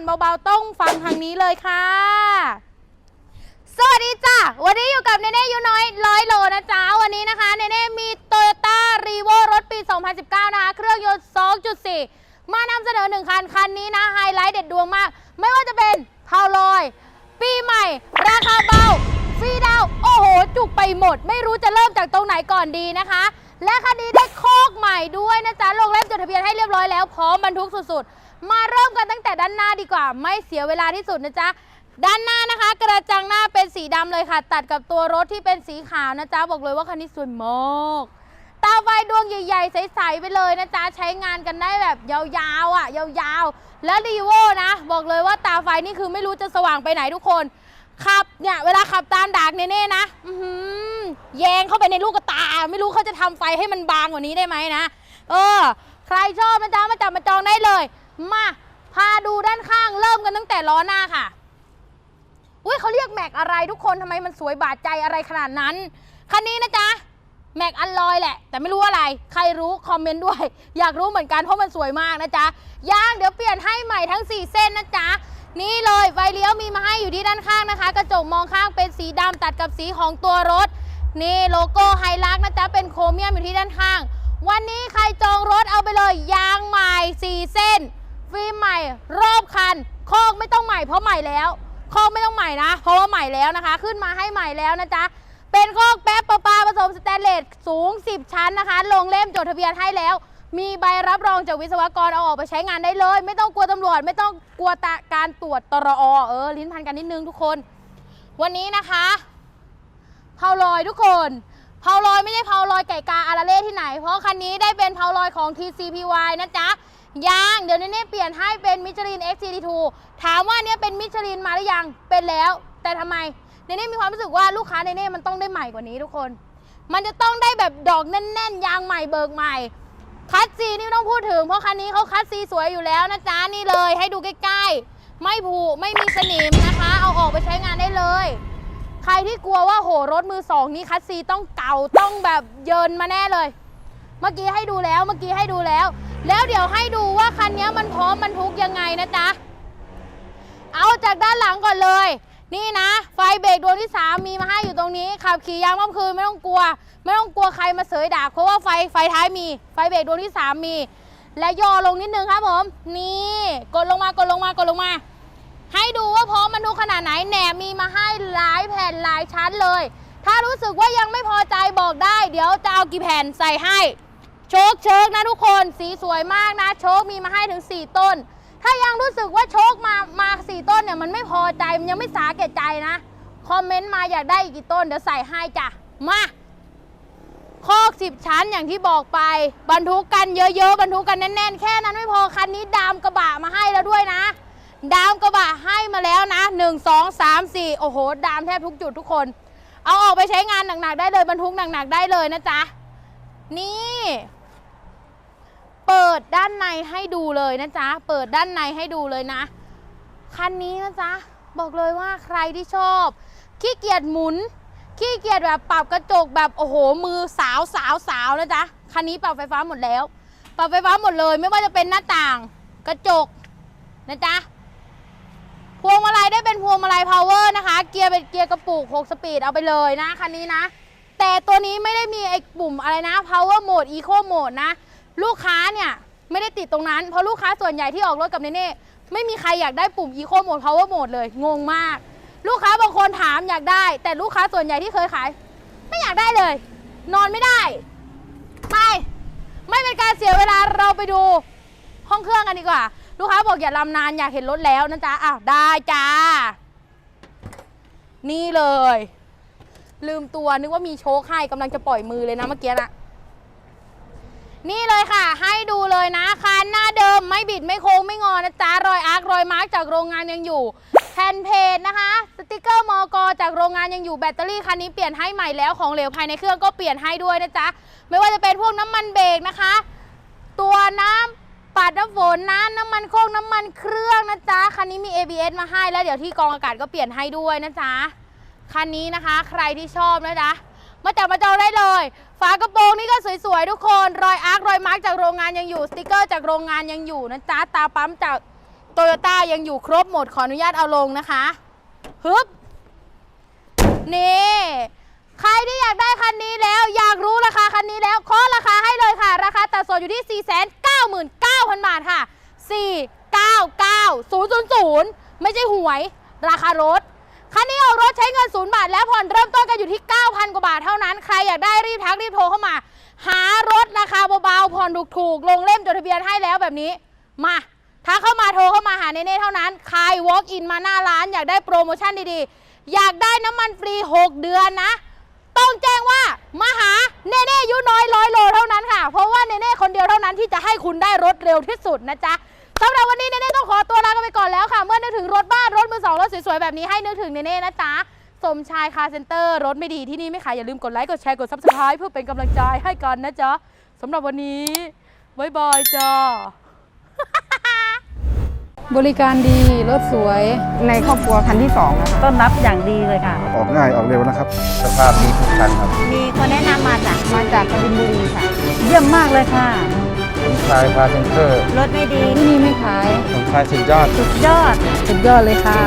อนเบาๆต้องฟังทางนี้เลยค่ะ สวัสดีจ้าวันนี้อยู่กับเนเน่ยูน้อยร้อยโลนะจ๊ะ วันนี้นะคะเนเน่มีโตโยต้ารีโวรถปี 2019 นะคะ เครื่องยนต์ 2.4 มานำเสนอหนึ่งคัน คันนี้นะ ไฮไลท์เด็ดดวงมาก ไม่ว่าจะเป็นพาวลอย ปีใหม่ ราคาเบาฟรีดาว โอ้โห จุกไปหมด ไม่รู้จะเริ่มจากตรงไหนก่อนดีนะคะ และคันนี้ได้โคกใหม่ด้วยนะจ๊ะ ลงเล่มจดทะเบียนให้เรียบร้อยแล้ว พร้อมบรรทุกสุดๆ มาเริ่มกันตั้งแต่ด้านหน้าดีกว่า ไม่เสียเวลาที่สุดนะจ๊ะ ด้านหน้านะคะ กระจังหน้าเป็นสีดำเลยค่ะ ตัดกับตัวรถที่เป็นสีขาวนะจ๊ะ บอกเลยว่าคันนี้สวยมากตาไฟดวงใหญ่ๆ ใสๆไปเลยนะจ๊ะ ใช้งานกันได้แบบยาวๆอะ ยาวๆ แล้วรีโวนะ บอกเลยว่าตาไฟนี่คือไม่รู้จะสว่างไปไหนทุกคนขับเนี่ยเวลาขับตามดากเน่ๆนะอื้อแยงเข้าไปในลูกกระตา ไม่รู้เขาจะทำไฟให้มันบางกว่านี้ได้ไหมนะ เออ ใครชอบนะจ๊ะมาจับมาจองได้เลย มา พาดูด้านข้างเริ่มกันตั้งแต่ล้อหน้าค่ะ อุ้ยเขาเรียกแม็กอะไรทุกคนทำไมมันสวยบาดใจอะไรขนาดนั้น คันนี้นะจ๊ะแม็กอันลอยแหละ แต่ไม่รู้อะไร ใครรู้คอมเมนต์ด้วย อยากรู้เหมือนกันเพราะมันสวยมากนะจ๊ะยางเดี๋ยวเปลี่ยนให้ใหม่ทั้ง 4 เส้นนะจ๊ะนี่เลยไฟเลี้ยวมีมาให้อยู่ที่ด้านข้างนะคะ กระจกมองข้างเป็นสีดำตัดกับสีของตัวรถ นี่โลโก้ไฮลักนะจ๊ะเป็นโครเมียมอยู่ที่ด้านข้าง วันนี้ใครจองรถเอาไปเลยยางใหม่ 4 เส้น ฟิล์มใหม่รอบคันคอกไม่ต้องใหม่เพราะใหม่แล้วคอกไม่ต้องใหม่นะ เพราะว่าใหม่แล้วนะคะ ขึ้นมาให้ใหม่แล้วนะจ๊ะเป็นคอกแป๊บประปาผสมสแตนเลสสูง 10 ชั้นนะคะ ลงเล่มจดทะเบียนให้แล้ว มีใบรับรองจากวิศวกรเอาออกไปใช้งานได้เลย ไม่ต้องกลัวตำรวจ ไม่ต้องกลัวาการตรวจตรอเออลิ้นพันกันนิดนึงทุกคน วันนี้นะคะเผาลอยทุกคนเผาลอยไม่ใช่เผาลอยไก่กาอาราเล่ที่ไหน เพราะคันนี้ได้เป็นเผาลอยของ TCPY นะจ๊ะ ยางเดี๋ยวเน่ๆเปลี่ยนให้เป็นมิชลิน XCD2 ถามว่าเนี่ยเป็นมิชลินมาหรือยังเป็นแล้ว แต่ทำไมเน่ๆมีความรู้สึกว่าลูกค้าเน่ๆมันต้องได้ใหม่กว่านี้ทุกคน มันจะต้องได้แบบดอกแน่น ๆ ยางใหม่เบิกใหม่คัดซีนี่ไม่ต้องพูดถึงเพราะคันนี้เขาคัดซีสวยอยู่แล้วนะจ๊ะนี่เลยให้ดูใกล้ๆ ไม่ผุไม่มีสนิมนะคะ เอาออกไปใช้งานได้เลย ใครที่กลัวว่าโหรถมือสองนี้คัดซีต้องเก่าต้องแบบเยินมาแน่เลย เมื่อกี้ให้ดูแล้วเมื่อกี้ให้ดูแล้ว แล้วเดี๋ยวให้ดูว่าคันนี้มันพร้อมบรรทุกยังไงนะจ๊ะ เอาจากด้านหลังก่อนเลย นี่นะ ไฟเบรกดวงที่ 3 มีมาให้อยู่ตรงนี้ ขับขี่ยามค่ำคืนไม่ต้องกลัว ไม่ต้องกลัวใครมาเสยดาบเพราะว่าไฟไฟท้ายมี ไฟเบรกดวงที่ 3 มี และย่อลงนิดนึงครับผม นี่กดลงมากดลงมากดลงมา ให้ดูว่าพร้อมบรรทุกขนาดไหนแหนมีมาให้หลายแผ่นหลายชั้นเลย ถ้ารู้สึกว่ายังไม่พอใจบอกได้ เดี๋ยวจะเอากี่แผ่นใส่ให้ โชคเชิกนะทุกคนสีสวยมากนะ โชคมีมาให้ถึง 4 ต้น ถ้ายังรู้สึกว่าโชคมามาสี่ต้นเนี่ยมันไม่พอใจมันยังไม่สาแก่ใจนะ คอมเมนต์มาอยากได้อีกกี่ต้นเดี๋ยวใส่ให้จ้ะมาคอกสิบชั้นอย่างที่บอกไป บรรทุกกันเยอะๆบรรทุกกันแน่นๆ แค่นั้นไม่พอคันนี้ดามกระบะมาให้แล้วด้วยนะ ดามกระบะให้มาแล้วนะหนึ่งสองสามสี่โอ้โห ดามแทบทุกจุดทุกคน เอาออกไปใช้งานหนักๆได้เลยบรรทุกหนักๆได้เลยนะจ๊ะ นี่ เปิดด้านในให้ดูเลยนะจ๊ะ เปิดด้านในให้ดูเลยนะ คันนี้นะจ๊ะ บอกเลยว่าใครที่ชอบ ขี้เกียจหมุน ขี้เกียจแบบปรับกระจกแบบโอ้โห มือสาวสาวสาวนะจ๊ะ คันนี้ปรับไฟฟ้าหมดแล้ว ปรับไฟฟ้าหมดเลย ไม่ว่าจะเป็นหน้าต่าง กระจกนะจ๊ะ พวงมาลัยได้เป็นพวงมาลัยพาวเวอร์นะคะ เกียร์เป็นเกียร์กระปุก6สปีดเอาไปเลยนะคันนี้นะ แต่ตัวนี้ไม่ได้มีไอ้ปุ่มอะไรนะ power mode eco mode นะ ลูกค้าเนี่ยไม่ได้ติดตรงนั้น เพราะลูกค้าส่วนใหญ่ที่ออกรถกับเนเน่ไม่มีใครอยากได้ปุ่ม eco mode power mode เลยงงมาก ลูกค้าบางคนถามอยากได้ แต่ลูกค้าส่วนใหญ่ที่เคยขาย ไม่อยากได้เลย นอนไม่ได้ไปไม่เป็นการเสียเวลาเราไปดูห้องเครื่องกันดีกว่า ลูกค้าบอกอย่าลำนานอยากเห็นรถแล้วนะจ๊ะอ้าวได้จ้า นี่เลย ลืมตัวนึกว่ามีโชคให้กำลังจะปล่อยมือเลยนะเมื่อกี้นะ นี่เลยค่ะ ให้ดูเลยนะคันหน้าเดิมไม่บิดไม่โค้งไม่งอนะจ๊ะรอยอาร์ครอยมาร์กจากโรงงานยังอยู่แผ่นเพจนะคะ สติกเกอร์มอกจากโรงงานยังอยู่แบตเตอรี่คันนี้เปลี่ยนให้ใหม่แล้วของเหลวภายในเครื่องก็เปลี่ยนให้ด้วยนะจ๊ะไม่ว่าจะเป็นพวกน้ำมันเบรกนะคะ ตัวน้ำปัดน้ำฝนน้ำน้ำมันโค้งน้ำมันเครื่องนะจ๊ะคันนี้มี ABS มาให้แล้วเดี๋ยวที่กองอากาศก็เปลี่ยนให้ด้วยนะจ๊ะคันนี้นะคะ ใครที่ชอบนะจ๊ะ มาจับมาจองได้เลย ฝากระโปรงนี่ก็สวยๆทุกคน รอยอาร์ครอยมาร์กจากโรงงานยังอยู่ สติกเกอร์จากโรงงานยังอยู่นะจ๊ะ ตาปั๊มจากโตโยต้ายังอยู่ครบหมด ขออนุญาตเอาลงนะคะฮึบนี่ใครที่อยากได้คันนี้แล้ว อยากรู้ราคาคันนี้แล้วขอราคาให้เลยค่ะ ราคาตัดส่วนอยู่ที่ 499,000 บาทค่ะ 499,000 ไม่ใช่หวย ราคารถ คันนี้ออกรถใช้เงินศูนย์บาท แล้วผ่อนเริ่มต้นกันอยู่ที่เก้าาทเท่านั้น ใครอยากได้รีบทักรีบโทรเข้ามา หารถราคาเบาๆผ่อนถูกๆ ลงเล่มจดทะเบียนให้แล้วแบบนี้ มาถ้าเข้ามาโทรเข้ามาหาเนเน่เท่านั้น ใคร walk in มาหน้าร้าน อยากได้โปรโมชั่นดีๆ อยากได้น้ำมันฟรี 6 เดือนนะ ต้องแจ้งว่ามาหาเนเน่ยุน้อยร้อยโลเท่านั้นค่ะ เพราะว่าเนเน่คนเดียวเท่านั้นที่จะให้คุณได้รถเร็วที่สุดนะจ๊ะสำหรับวันนี้เนเน่ต้องขอตัวลากันไปก่อนแล้วค่ะ เมื่อนึกถึงรถบ้านรถมือสองรถสวยๆแบบนี้ให้นึกถึงเนเน่นะจ๊ะ สมชายคาร์เซ็นเตอร์รถไม่ดีที่นี่ไม่ขายอย่าลืมกดไลค์กดแชร์กดซับสไคร b e เพื่อเป็นกำลังใจให้กันนะจ๊ะสำหรับวันนี้บ๊ายบายจ้าบริการดีรถสวยในครอบครัวคันที่สองนะคะต้อนรับอย่างดีเลยค่ะ ออกง่ายออกเร็วนะครับ สภาพดีทุกคันครับ มีคนแนะนำมาจากมาจากกบินบุรีค่ะ เยี่ยมมากเลยค่ะผมชายพาเซนเตอร์รถไม่ดีที่นี่ไม่ขายผมชายสุดยอด สุดยอด สุดยอดเลยค่ะ